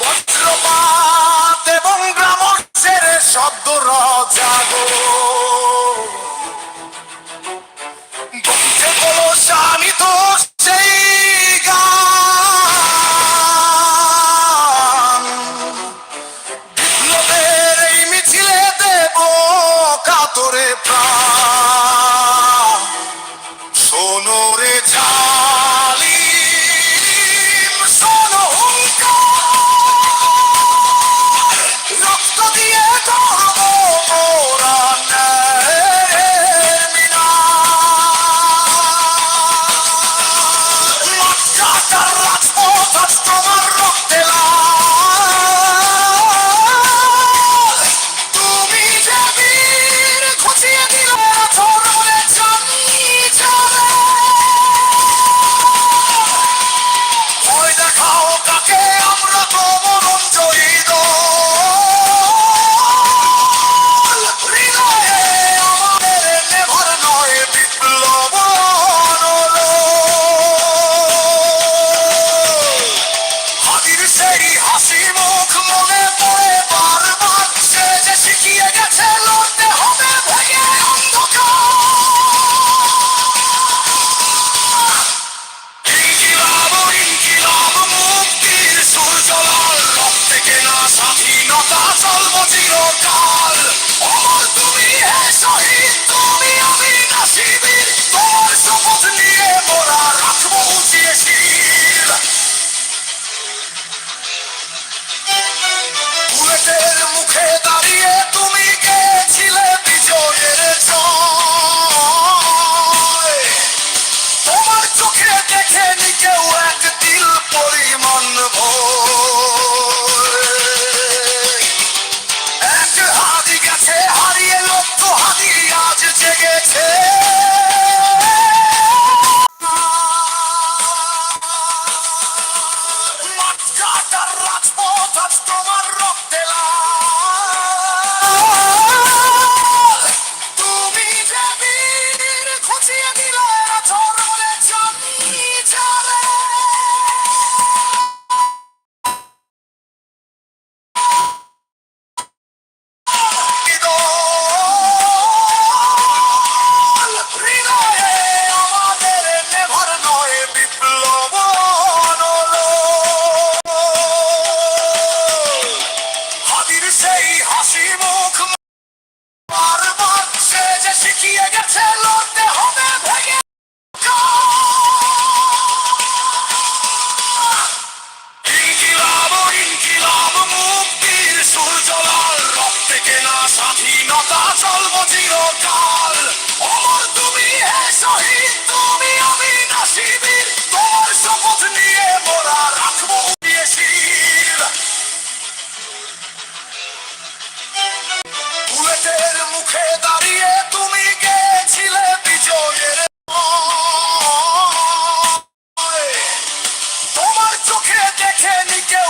বজ্রপাত এবং গ্রামস্যের শব্দ রাজাগো। the pole. can't get